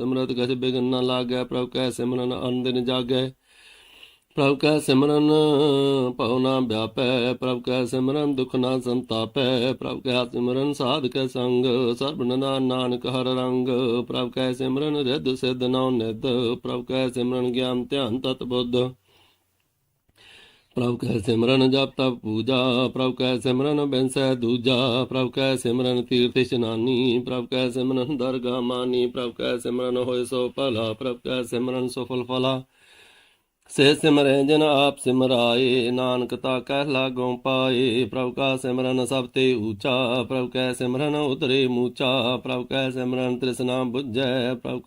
ਸਿਮਰਤ ਕਛ ਬਿਗਨ ਨਾ ਲਾਗੈ, ਪ੍ਰਭ ਕੈ ਸਿਮਰਨ ਅਨ ਦਿਨ ਜਾਗੈ। ਪ੍ਰਭ ਕੈ ਸਿਮਰਨ ਭਉ ਨਾ ਵਿਆਪੈ। ਪ੍ਰਭ ਕੈ ਸਿਮਰਨ ਦੁਖ ਨਾ ਸੰਤਾਪੈ। ਪ੍ਰਭ ਕੈ ਸਿਮਰਨ ਸਾਧ ਕੈ ਸੰਗ, ਸਰਬ ਨਨਾ ਨਾਨਕ ਹਰ ਰੰਗ। ਪ੍ਰਭ ਕੈ ਸਿਮਰਨ ਰਿੱਧ ਸਿਧ ਨਉ ਨਿਧ। ਪ੍ਰਭ ਕੈ ਸਿਮਰਨ ਗਿਆਨ ਧਿਆਨ ਤਤ ਬੁੱਧ। ਪ੍ਰਭ ਕੈ ਸਿਮਰਨ ਜਪ ਤਪ ਪੂਜਾ, ਪ੍ਰਭ ਕੈ ਸਿਮਰਨ ਬੈਂਸੈ ਦੂਜਾ, ਪ੍ਰਭ ਕੈ ਸਿਮਰਨ ਤੀਰਥ ਇਸ਼ਨਾਨੀ, ਪ੍ਰਭ ਕੈ ਸਿਮਰਨ ਦਰਗਾ ਮਾਨੀ, ਪ੍ਰਭ ਕੈ ਸਿਮਰਨ ਹੋਏ ਸੋ ਭਲਾ, ਪ੍ਰਭ ਕੈ ਸਿਮਰਨ ਸਫਲ ਫਲਾ ਸੇ ਸਿਮਰੈ ਜਨ ਆਪ ਸਿਮਰਾਏ, ਨਾਨਕ ਤਾ ਕਹਿ ਲਾਗੋਂ ਪਾਏ, ਪ੍ਰਭ ਕਾ ਸਿਮਰਨ ਸਭ ਤੇ ਊਚਾ, ਪ੍ਰਭ ਕੈ ਸਿਮਰਨ ਉਤਰੇ ਮੂਚਾ, ਪ੍ਰਭ ਕੈ ਸਿਮਰਨ ਤ੍ਰਿਸ਼ਨਾ ਬੁਝੈ, ਪ੍ਰਭ